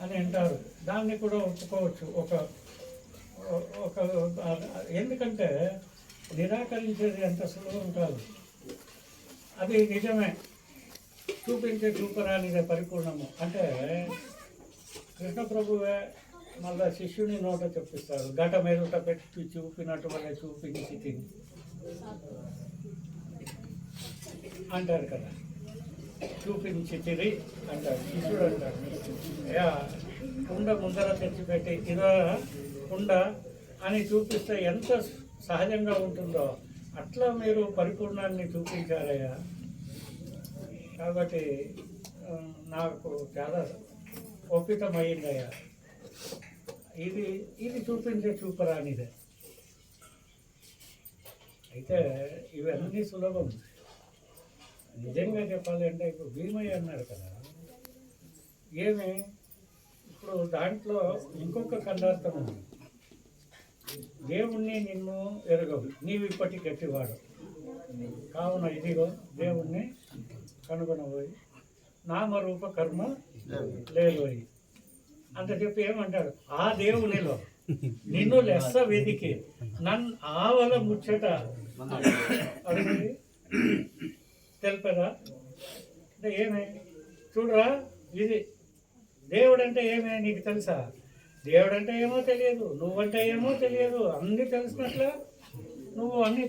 అని అంటారు. దాన్ని కూడా ఒప్పుకోవచ్చు. ఒక ఒక ఎందుకంటే నిరాకరించేది ఎంత సులభం కాదు. అది నిజమే. చూపించే చూపరానిదే పరిపూర్ణము. అంటే కృష్ణ ప్రభువే మళ్ళా శిష్యుని నోట చెప్పిస్తారు. గట మెరుట పెట్టి చూపినట్టు వల్ల చూపించి తిని. అంటారు కదా. చూపించి తిరిగి అంటాడు శిష్యుడు అంటాడు యా కుండ ముందర తెచ్చిపెట్టి ఇదో కుండ అని చూపిస్తే ఎంత సహజంగా ఉంటుందో. అట్లా మీరు పరిపూర్ణాన్ని చూపించారయ్యా. కాబట్టి నాకు చాలా ఒప్పితమైందయ్యా ఇది ఇది చూపించే చూపరానిదే. అయితే ఇవన్నీ సులభం. నిజంగా చెప్పాలి అంటే ఇప్పుడు భీమయ్య అన్నాడు కదా. ఏమి? ఇప్పుడు దాంట్లో ఇంకొక కండార్థం ఉంది. దేవుణ్ణి నిన్ను ఎరగవు. నీవు ఇప్పటి గట్టివాడు. కావున ఇదిగో దేవుణ్ణి కనుగొనబోయి నామరూప కర్మ లేదు అంత చెప్పి ఏమంటాడు? ఆ దేవునిలో నిన్ను లెస్స వెదికి నన్ను ఆవల ముచ్చట అడిగి తెలిపదా? అంటే ఏమే? చూడరా ఇది దేవుడు అంటే ఏమే నీకు తెలుసా? దేవుడు అంటే ఏమో తెలియదు నువ్వంటే ఏమో తెలియదు అన్నీ తెలిసినట్ల నువ్వు అన్ని